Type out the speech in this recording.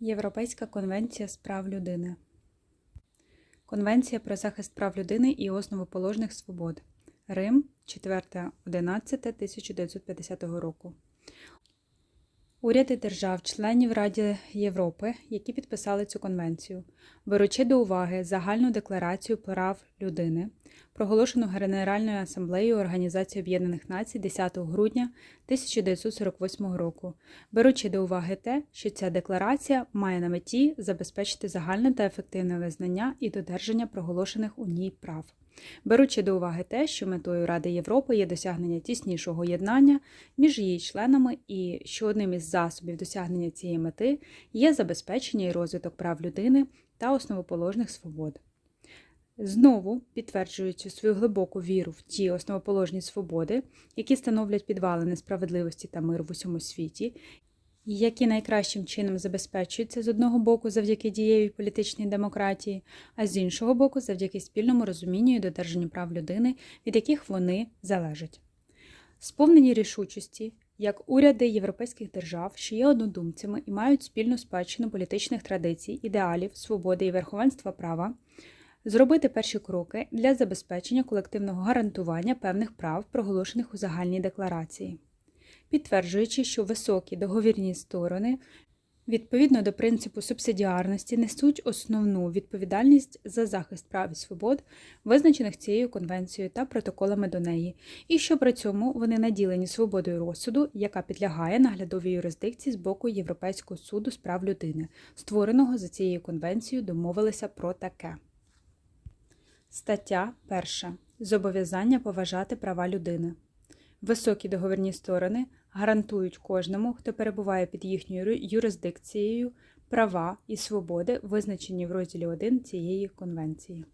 Європейська конвенція з прав людини. Конвенція про захист прав людини і основоположних свобод. Рим 4.11.1950 року. Уряди держав-членів Ради Європи, які підписали цю конвенцію, беручи до уваги загальну декларацію прав людини, проголошену Генеральною асамблеєю Організації Об'єднаних Націй 10 грудня 1948 року, беручи до уваги те, що ця декларація має на меті забезпечити загальне та ефективне визнання і додержання проголошених у ній прав. Беручи до уваги те, що метою Ради Європи є досягнення тіснішого єднання між її членами, і що одним із засобів досягнення цієї мети є забезпечення і розвиток прав людини та основоположних свобод. Знову підтверджуючи свою глибоку віру в ті основоположні свободи, які становлять підвалини справедливості та миру в усьому світі, які найкращим чином забезпечуються з одного боку завдяки дієвій політичній демократії, а з іншого боку завдяки спільному розумінню і додержанню прав людини, від яких вони залежать. Сповнені рішучості, як уряди європейських держав, що є однодумцями і мають спільну спадщину політичних традицій, ідеалів, свободи і верховенства права, зробити перші кроки для забезпечення колективного гарантування певних прав, проголошених у загальній декларації підтверджуючи, що високі договірні сторони відповідно до принципу субсидіарності несуть основну відповідальність за захист прав і свобод, визначених цією конвенцією та протоколами до неї, і що при цьому вони наділені свободою розсуду, яка підлягає наглядовій юрисдикції з боку Європейського суду з прав людини, створеного за цією конвенцією, домовилися про таке. Стаття 1. Зобов'язання поважати права людини. Високі договірні сторони гарантують кожному, хто перебуває під їхньою юрисдикцією, права і свободи, визначені в розділі 1 цієї конвенції.